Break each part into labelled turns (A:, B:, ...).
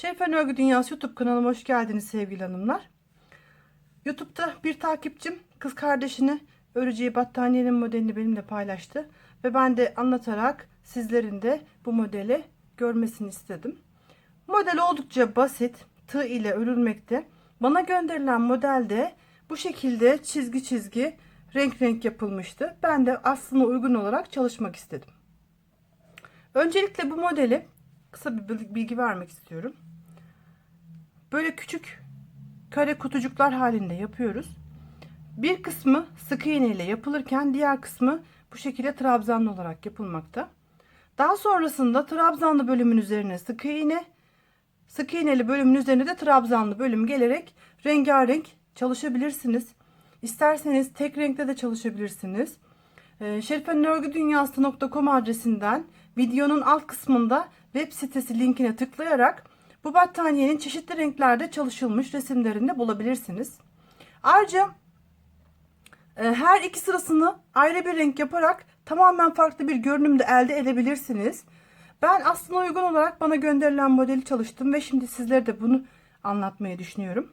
A: Şerifen Örgü Dünyası YouTube kanalıma hoş geldiniz sevgili hanımlar. YouTube'da bir takipçim kız kardeşini öreceği battaniyenin modelini benimle paylaştı. Ve ben de anlatarak sizlerin de bu modeli görmesini istedim. Model oldukça basit. Tığ ile örülmekte. Bana gönderilen modelde bu şekilde çizgi çizgi renk renk yapılmıştı. Ben de aslına uygun olarak çalışmak istedim. Öncelikle bu modeli kısa bir bilgi vermek istiyorum. Böyle küçük kare kutucuklar halinde yapıyoruz. Bir kısmı sık iğne ile yapılırken diğer kısmı bu şekilde trabzanlı olarak yapılmakta. Daha sonrasında trabzanlı bölümün üzerine sık iğne, sık iğneli bölümün üzerine de trabzanlı bölüm gelerek rengarenk çalışabilirsiniz. İsterseniz tek renkte de çalışabilirsiniz. Ee, Şerifenörgüdünyası.com adresinden videonun alt kısmında web sitesi linkine tıklayarak bu battaniyenin çeşitli renklerde çalışılmış resimlerini de bulabilirsiniz. Ayrıca e, her iki sırasını ayrı bir renk yaparak tamamen farklı bir görünüm de elde edebilirsiniz. Ben aslında uygun olarak bana gönderilen modeli çalıştım ve şimdi sizlere de bunu anlatmayı düşünüyorum.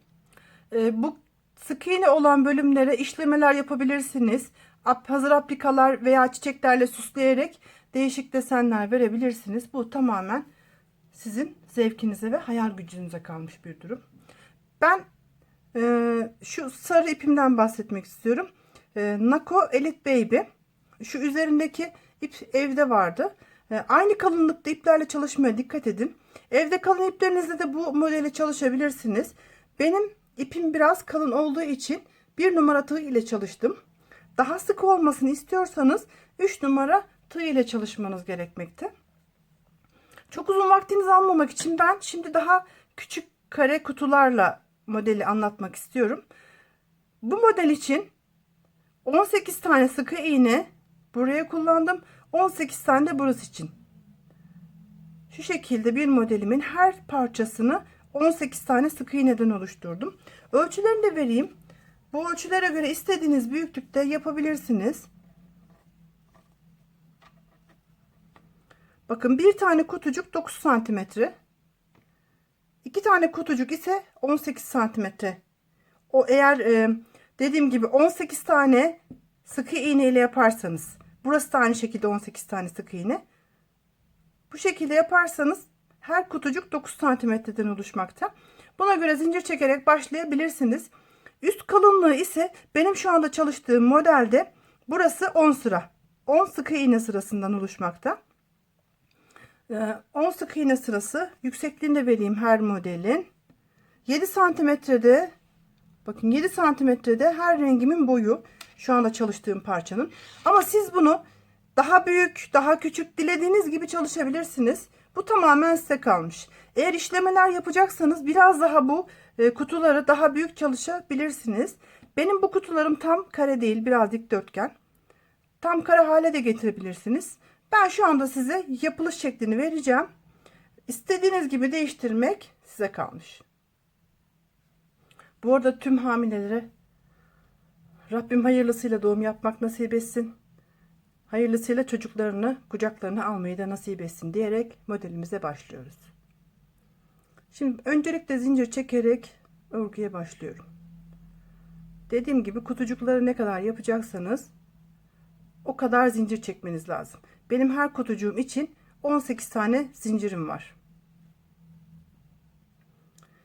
A: E, bu sık iğne olan bölümlere işlemeler yapabilirsiniz. Hazır aplikalar veya çiçeklerle süsleyerek değişik desenler verebilirsiniz. Bu tamamen sizin zevkinize ve hayal gücünüze kalmış bir durum. Ben e, şu sarı ipimden bahsetmek istiyorum. E, Nako Elite Baby. Şu üzerindeki ip evde vardı. E, aynı kalınlıkta iplerle çalışmaya dikkat edin. Evde kalın iplerinizle de bu modeli çalışabilirsiniz. Benim ipim biraz kalın olduğu için bir numara tığ ile çalıştım. Daha sık olmasını istiyorsanız 3 numara tığ ile çalışmanız gerekmekte. Çok uzun vaktinizi almamak için ben şimdi daha küçük kare kutularla modeli anlatmak istiyorum. Bu model için 18 tane sıkı iğne buraya kullandım. 18 tane de burası için. Şu şekilde bir modelimin her parçasını 18 tane sık iğneden oluşturdum. Ölçülerini de vereyim. Bu ölçülere göre istediğiniz büyüklükte yapabilirsiniz. Bakın bir tane kutucuk 9 santimetre. İki tane kutucuk ise 18 santimetre. O eğer e, dediğim gibi 18 tane sıkı iğne ile yaparsanız burası da aynı şekilde 18 tane sık iğne. Bu şekilde yaparsanız her kutucuk 9 santimetreden oluşmakta. Buna göre zincir çekerek başlayabilirsiniz. Üst kalınlığı ise benim şu anda çalıştığım modelde burası 10 sıra. 10 sıkı iğne sırasından oluşmakta. 10 sık iğne sırası yüksekliğini de vereyim her modelin. 7 santimetrede bakın 7 santimetrede her rengimin boyu şu anda çalıştığım parçanın. Ama siz bunu daha büyük, daha küçük dilediğiniz gibi çalışabilirsiniz. Bu tamamen size kalmış. Eğer işlemeler yapacaksanız biraz daha bu e, kutuları daha büyük çalışabilirsiniz. Benim bu kutularım tam kare değil, biraz dikdörtgen. Tam kare hale de getirebilirsiniz. Ben şu anda size yapılış şeklini vereceğim. İstediğiniz gibi değiştirmek size kalmış. Bu arada tüm hamilelere Rabbim hayırlısıyla doğum yapmak nasip etsin. Hayırlısıyla çocuklarını kucaklarına almayı da nasip etsin diyerek modelimize başlıyoruz. Şimdi öncelikle zincir çekerek örgüye başlıyorum. Dediğim gibi kutucukları ne kadar yapacaksanız o kadar zincir çekmeniz lazım. Benim her kutucuğum için 18 tane zincirim var.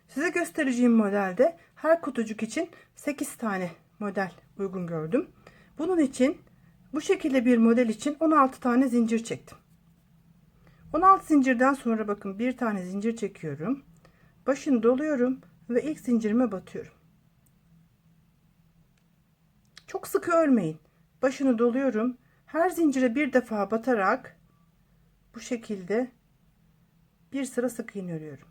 A: Size göstereceğim modelde her kutucuk için 8 tane model uygun gördüm. Bunun için bu şekilde bir model için 16 tane zincir çektim. 16 zincirden sonra bakın bir tane zincir çekiyorum. Başını doluyorum ve ilk zincirime batıyorum. Çok sıkı örmeyin. Başını doluyorum. Her zincire bir defa batarak bu şekilde bir sıra sık iğne örüyorum.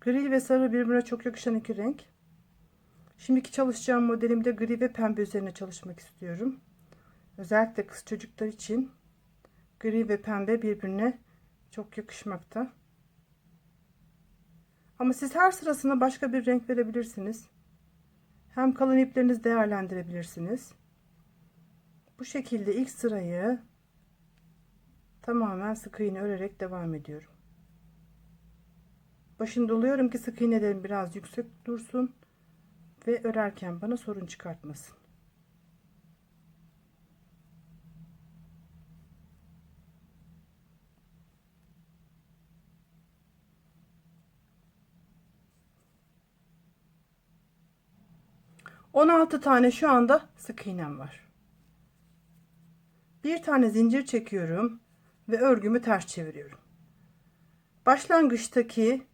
A: Gri ve sarı birbirine çok yakışan iki renk. Şimdiki çalışacağım modelimde gri ve pembe üzerine çalışmak istiyorum. Özellikle kız çocuklar için gri ve pembe birbirine çok yakışmakta. Ama siz her sırasına başka bir renk verebilirsiniz. Hem kalın iplerinizi değerlendirebilirsiniz. Bu şekilde ilk sırayı tamamen sık iğne örerek devam ediyorum. Başını doluyorum ki sık iğnelerim biraz yüksek dursun ve örerken bana sorun çıkartmasın. On altı tane şu anda sık iğnem var. Bir tane zincir çekiyorum ve örgümü ters çeviriyorum. Başlangıçtaki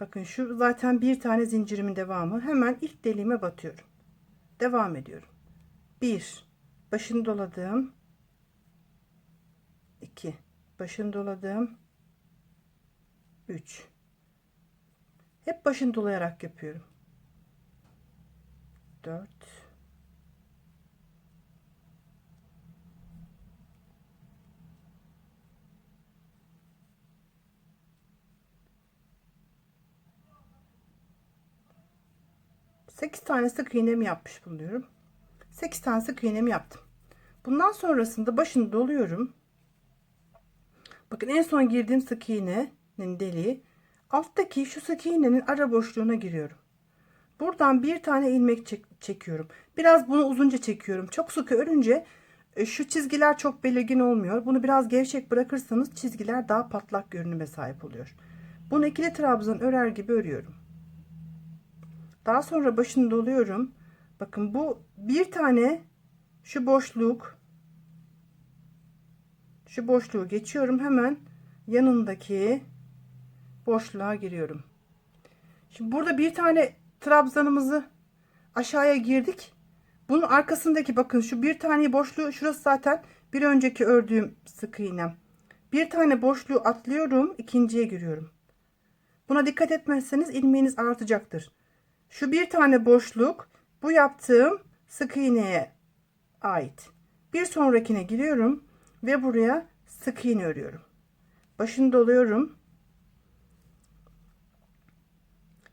A: bakın şu zaten bir tane zincirimin devamı. Hemen ilk deliğime batıyorum. Devam ediyorum. 1 başını doladım. 2 başını doladım. 3 hep başını dolayarak yapıyorum. 4 8 tane sık iğnemi yapmış bulunuyorum. 8 tane sık iğnemi yaptım. Bundan sonrasında başını doluyorum. Bakın en son girdiğim sık iğnenin deliği alttaki şu sık iğnenin ara boşluğuna giriyorum. Buradan bir tane ilmek çek çekiyorum. Biraz bunu uzunca çekiyorum. Çok sıkı örünce e, şu çizgiler çok belirgin olmuyor. Bunu biraz gevşek bırakırsanız çizgiler daha patlak görünüme sahip oluyor. Bunu ikili trabzan örer gibi örüyorum. Daha sonra başını doluyorum. Bakın bu bir tane şu boşluk şu boşluğu geçiyorum hemen yanındaki boşluğa giriyorum. Şimdi burada bir tane trabzanımızı aşağıya girdik. Bunun arkasındaki bakın şu bir tane boşluğu şurası zaten bir önceki ördüğüm sık iğnem. Bir tane boşluğu atlıyorum, ikinciye giriyorum. Buna dikkat etmezseniz ilmeğiniz artacaktır. Şu bir tane boşluk bu yaptığım sık iğneye ait. Bir sonrakine giriyorum ve buraya sık iğne örüyorum. Başını doluyorum.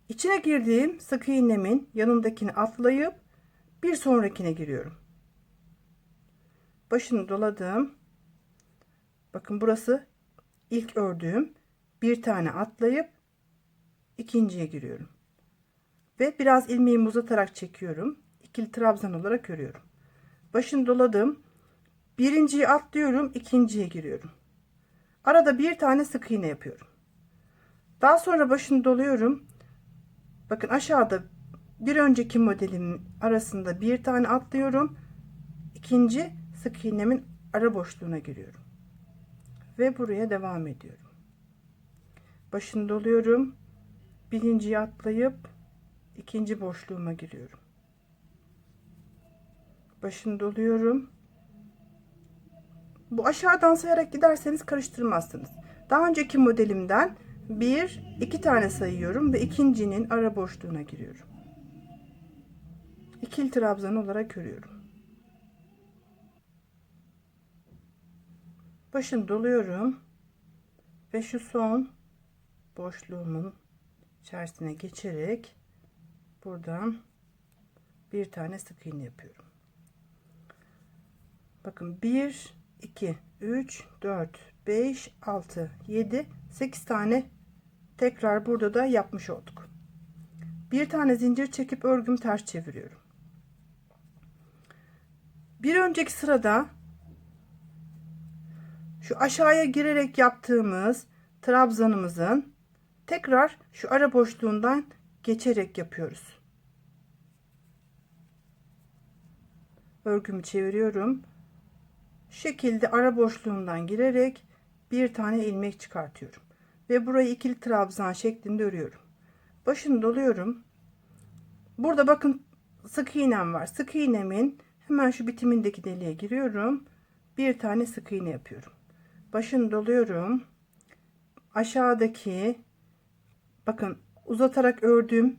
A: İçine girdiğim sık iğnemin yanındakini atlayıp bir sonrakine giriyorum. Başını doladım. Bakın burası ilk ördüğüm bir tane atlayıp ikinciye giriyorum. Ve biraz ilmeğimi uzatarak çekiyorum. İkili trabzan olarak örüyorum. Başını doladım. Birinciyi atlıyorum. ikinciye giriyorum. Arada bir tane sık iğne yapıyorum. Daha sonra başını doluyorum. Bakın aşağıda bir önceki modelimin arasında bir tane atlıyorum. İkinci sık iğnemin ara boşluğuna giriyorum. Ve buraya devam ediyorum. Başını doluyorum. Birinciyi atlayıp ikinci boşluğuma giriyorum. Başını doluyorum. Bu aşağıdan sayarak giderseniz karıştırmazsınız. Daha önceki modelimden bir, iki tane sayıyorum ve ikincinin ara boşluğuna giriyorum. İkili trabzan olarak örüyorum. Başını doluyorum ve şu son boşluğumun içerisine geçerek buradan bir tane sık iğne yapıyorum. Bakın 1 2 3 4 5 6 7 8 tane tekrar burada da yapmış olduk. Bir tane zincir çekip örgümü ters çeviriyorum. Bir önceki sırada şu aşağıya girerek yaptığımız trabzanımızın tekrar şu ara boşluğundan geçerek yapıyoruz. Örgümü çeviriyorum. Şu şekilde ara boşluğundan girerek bir tane ilmek çıkartıyorum. Ve burayı ikili trabzan şeklinde örüyorum. Başını doluyorum. Burada bakın sık iğnem var. Sık iğnemin hemen şu bitimindeki deliğe giriyorum. Bir tane sık iğne yapıyorum. Başını doluyorum. Aşağıdaki bakın uzatarak ördüğüm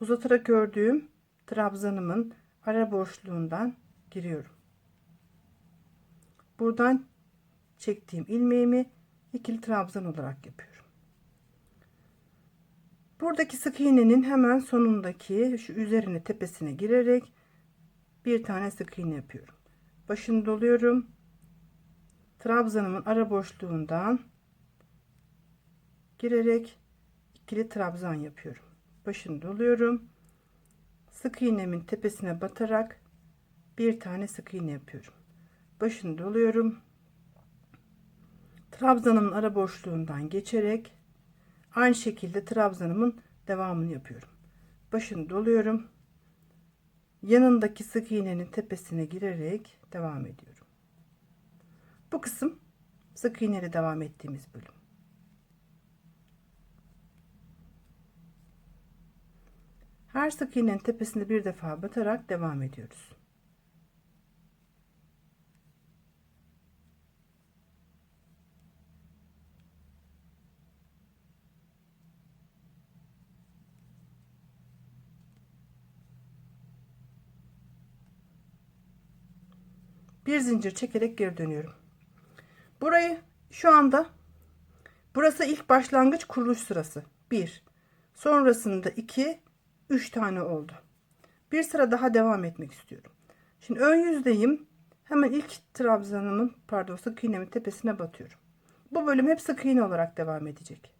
A: uzatarak ördüğüm trabzanımın ara boşluğundan giriyorum. Buradan çektiğim ilmeğimi ikili trabzan olarak yapıyorum. Buradaki sık iğnenin hemen sonundaki şu üzerine tepesine girerek bir tane sık iğne yapıyorum. Başını doluyorum. Trabzanımın ara boşluğundan girerek ikili trabzan yapıyorum. Başını doluyorum. Sık iğnemin tepesine batarak bir tane sık iğne yapıyorum. Başını doluyorum. Trabzanımın ara boşluğundan geçerek aynı şekilde trabzanımın devamını yapıyorum. Başını doluyorum. Yanındaki sık iğnenin tepesine girerek devam ediyorum. Bu kısım sık iğneyle devam ettiğimiz bölüm. Her sık iğnenin tepesinde bir defa batarak devam ediyoruz. Bir zincir çekerek geri dönüyorum. Burayı şu anda burası ilk başlangıç kuruluş sırası. 1. Sonrasında 2 3 tane oldu. Bir sıra daha devam etmek istiyorum. Şimdi ön yüzdeyim. Hemen ilk trabzanımın pardon sık iğnemin tepesine batıyorum. Bu bölüm hep sık iğne olarak devam edecek.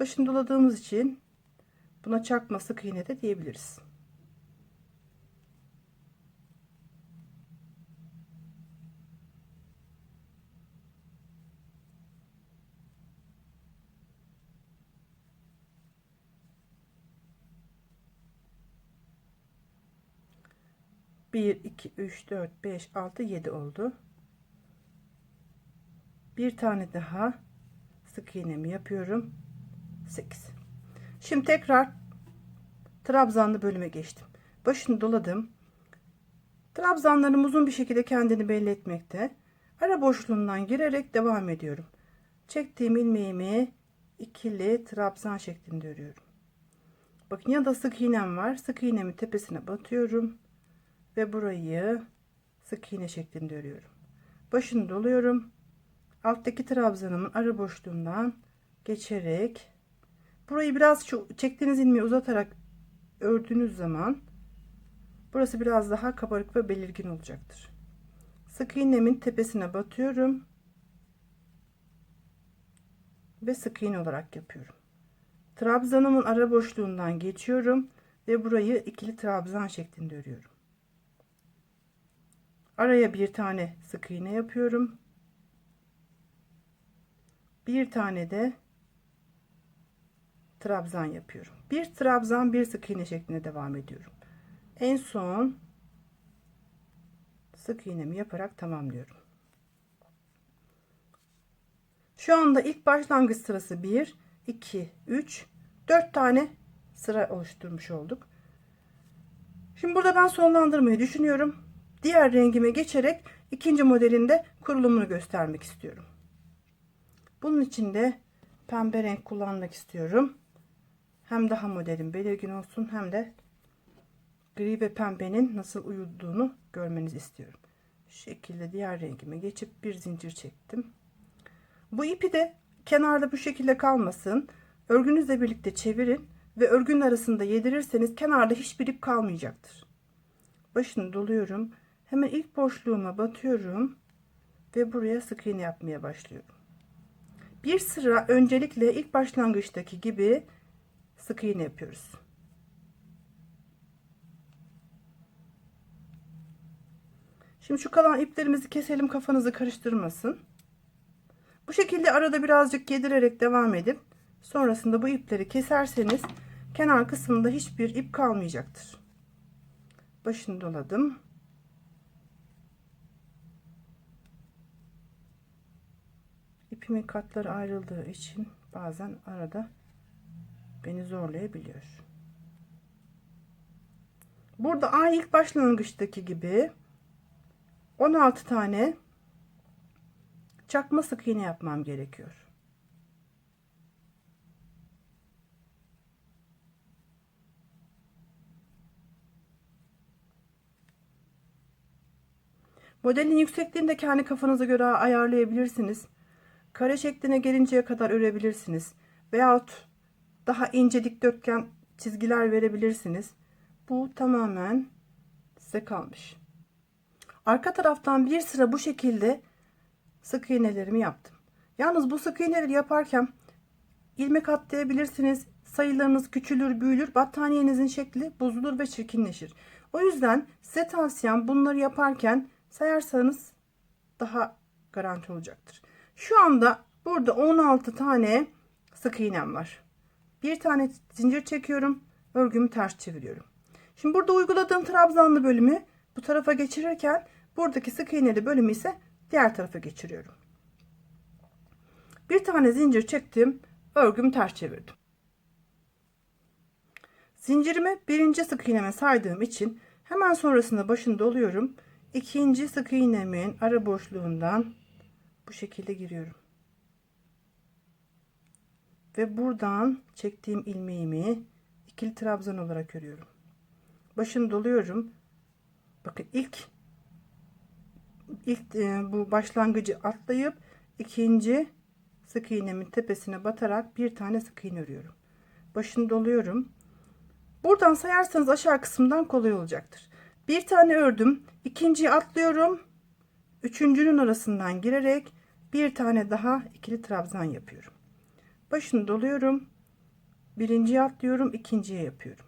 A: Başını doladığımız için buna çakma sık iğne de diyebiliriz. Bir, iki, üç, dört, beş, altı, yedi oldu. Bir tane daha sık iğnemi yapıyorum. 8. Şimdi tekrar trabzanlı bölüme geçtim. Başını doladım. Trabzanlarım uzun bir şekilde kendini belli etmekte. Ara boşluğundan girerek devam ediyorum. Çektiğim ilmeğimi ikili trabzan şeklinde örüyorum. Bakın ya da sık iğnem var. Sık iğnemi tepesine batıyorum ve burayı sık iğne şeklinde örüyorum. Başını doluyorum. Alttaki trabzanımın ara boşluğundan geçerek burayı biraz şu çektiğiniz ilmeği uzatarak ördüğünüz zaman burası biraz daha kabarık ve belirgin olacaktır. Sık iğnemin tepesine batıyorum ve sık iğne olarak yapıyorum. Trabzanımın ara boşluğundan geçiyorum ve burayı ikili trabzan şeklinde örüyorum. Araya bir tane sık iğne yapıyorum. Bir tane de trabzan yapıyorum. Bir trabzan bir sık iğne şeklinde devam ediyorum. En son sık iğnemi yaparak tamamlıyorum. Şu anda ilk başlangıç sırası 1, 2, 3, 4 tane sıra oluşturmuş olduk. Şimdi burada ben sonlandırmayı düşünüyorum. Diğer rengime geçerek ikinci modelinde kurulumunu göstermek istiyorum. Bunun için de pembe renk kullanmak istiyorum. Hem daha modelin belirgin olsun hem de gri ve pembenin nasıl uyuduğunu görmenizi istiyorum. Şu şekilde diğer rengime geçip bir zincir çektim. Bu ipi de kenarda bu şekilde kalmasın. Örgünüzle birlikte çevirin ve örgünün arasında yedirirseniz kenarda hiçbir ip kalmayacaktır. Başını doluyorum. Hemen ilk boşluğuma batıyorum ve buraya sık iğne yapmaya başlıyorum. Bir sıra öncelikle ilk başlangıçtaki gibi sık iğne yapıyoruz. Şimdi şu kalan iplerimizi keselim kafanızı karıştırmasın. Bu şekilde arada birazcık yedirerek devam edip sonrasında bu ipleri keserseniz kenar kısmında hiçbir ip kalmayacaktır. Başını doladım. İpimin katları ayrıldığı için bazen arada beni zorlayabiliyor. Burada aynı ilk başlangıçtaki gibi 16 tane çakma sık iğne yapmam gerekiyor. Modelin yüksekliğini de kendi kafanıza göre ayarlayabilirsiniz. Kare şekline gelinceye kadar örebilirsiniz. Veyahut daha ince dikdörtgen çizgiler verebilirsiniz. Bu tamamen size kalmış. Arka taraftan bir sıra bu şekilde sık iğnelerimi yaptım. Yalnız bu sık iğneleri yaparken ilmek atlayabilirsiniz. Sayılarınız küçülür, büyülür. Battaniyenizin şekli bozulur ve çirkinleşir. O yüzden size tavsiyem bunları yaparken sayarsanız daha garanti olacaktır. Şu anda burada 16 tane sık iğnem var. Bir tane zincir çekiyorum. Örgümü ters çeviriyorum. Şimdi burada uyguladığım trabzanlı bölümü bu tarafa geçirirken buradaki sık iğneli bölümü ise diğer tarafa geçiriyorum. Bir tane zincir çektim. Örgümü ters çevirdim. Zincirimi birinci sık iğneme saydığım için hemen sonrasında başını doluyorum. İkinci sık iğnemin ara boşluğundan bu şekilde giriyorum. Ve buradan çektiğim ilmeğimi ikili trabzan olarak örüyorum. Başını doluyorum. Bakın ilk ilk e, bu başlangıcı atlayıp ikinci sık iğnemin tepesine batarak bir tane sık iğne örüyorum. Başını doluyorum. Buradan sayarsanız aşağı kısımdan kolay olacaktır. Bir tane ördüm. ikinciyi atlıyorum. Üçüncünün arasından girerek bir tane daha ikili trabzan yapıyorum. Başını doluyorum. Birinciyi atlıyorum. ikinciye yapıyorum.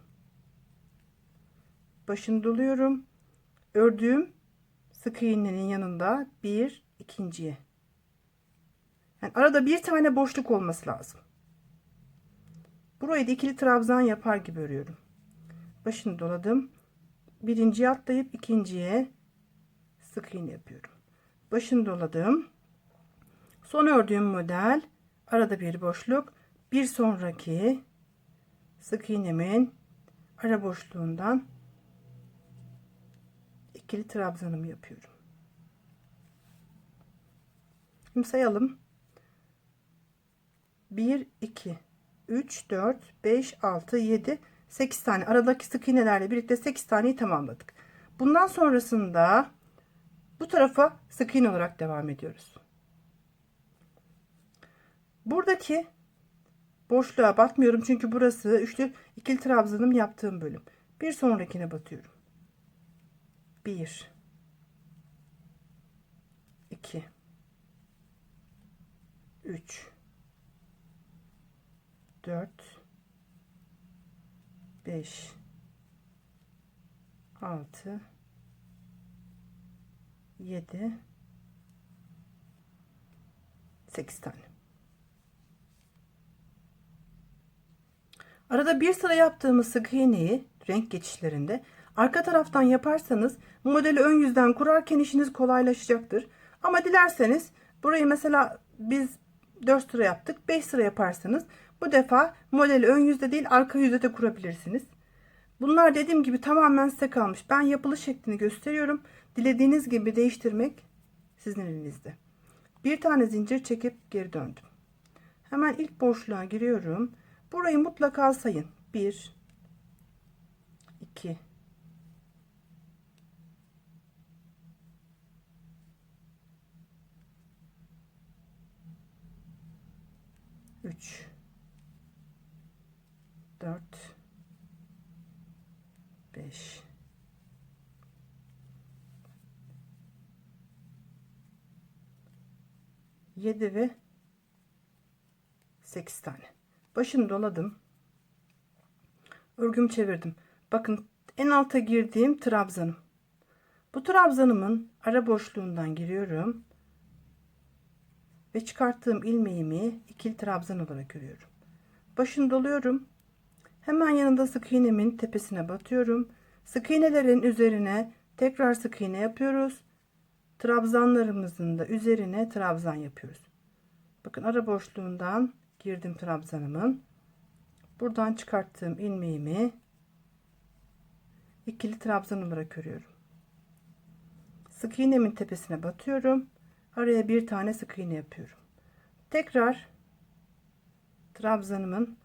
A: Başını doluyorum. Ördüğüm sık iğnenin yanında bir ikinciye. Yani arada bir tane boşluk olması lazım. Burayı da ikili trabzan yapar gibi örüyorum. Başını doladım. Birinciye atlayıp ikinciye sık iğne yapıyorum. Başını doladım. Son ördüğüm model arada bir boşluk. Bir sonraki sık iğnemin ara boşluğundan ikili trabzanımı yapıyorum. Şimdi sayalım. 1 2 3 4 5 6 7 8 tane aradaki sık iğnelerle birlikte 8 taneyi tamamladık. Bundan sonrasında bu tarafa sık iğne olarak devam ediyoruz. Buradaki boşluğa batmıyorum çünkü burası üçlü ikili trabzanım yaptığım bölüm. Bir sonrakine batıyorum. 1 2 3 4 5 6 7 8 tane. Arada bir sıra yaptığımız sık iğneyi renk geçişlerinde arka taraftan yaparsanız modeli ön yüzden kurarken işiniz kolaylaşacaktır. Ama dilerseniz burayı mesela biz 4 sıra yaptık. 5 sıra yaparsanız bu defa modeli ön yüzde değil arka yüzde de kurabilirsiniz. Bunlar dediğim gibi tamamen size kalmış. Ben yapılış şeklini gösteriyorum. Dilediğiniz gibi değiştirmek sizin elinizde. Bir tane zincir çekip geri döndüm. Hemen ilk boşluğa giriyorum. Burayı mutlaka sayın. 1 2 3 4 5 7 ve 8 tane. Başını doladım. Örgüm çevirdim. Bakın en alta girdiğim trabzanım. Bu trabzanımın ara boşluğundan giriyorum ve çıkarttığım ilmeğimi ikili trabzan olarak örüyorum. Başını doluyorum. Hemen yanında sık iğnemin tepesine batıyorum. Sık iğnelerin üzerine tekrar sık iğne yapıyoruz. Trabzanlarımızın da üzerine trabzan yapıyoruz. Bakın ara boşluğundan girdim trabzanımın. Buradan çıkarttığım ilmeğimi ikili trabzan olarak örüyorum. Sık iğnemin tepesine batıyorum. Araya bir tane sık iğne yapıyorum. Tekrar trabzanımın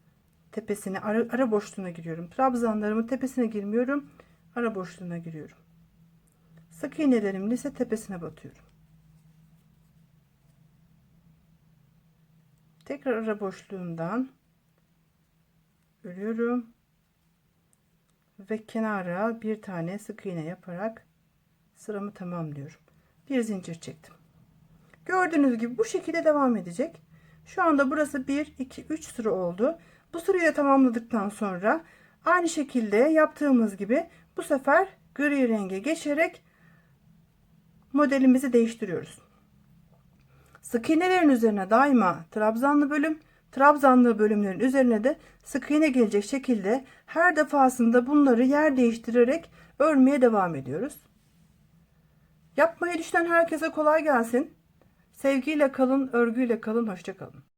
A: tepesine ara, ara boşluğuna giriyorum. Trabzanlarımın tepesine girmiyorum. Ara boşluğuna giriyorum. Sık iğnelerimin ise tepesine batıyorum. Tekrar ara boşluğundan örüyorum ve kenara bir tane sık iğne yaparak sıramı tamamlıyorum. Bir zincir çektim. Gördüğünüz gibi bu şekilde devam edecek. Şu anda burası 1 2 3 sıra oldu. Bu sırayı da tamamladıktan sonra aynı şekilde yaptığımız gibi bu sefer gri renge geçerek modelimizi değiştiriyoruz. Sık iğnelerin üzerine daima trabzanlı bölüm, trabzanlı bölümlerin üzerine de sık iğne gelecek şekilde her defasında bunları yer değiştirerek örmeye devam ediyoruz. Yapmayı düşünen herkese kolay gelsin. Sevgiyle kalın, örgüyle kalın, hoşça kalın.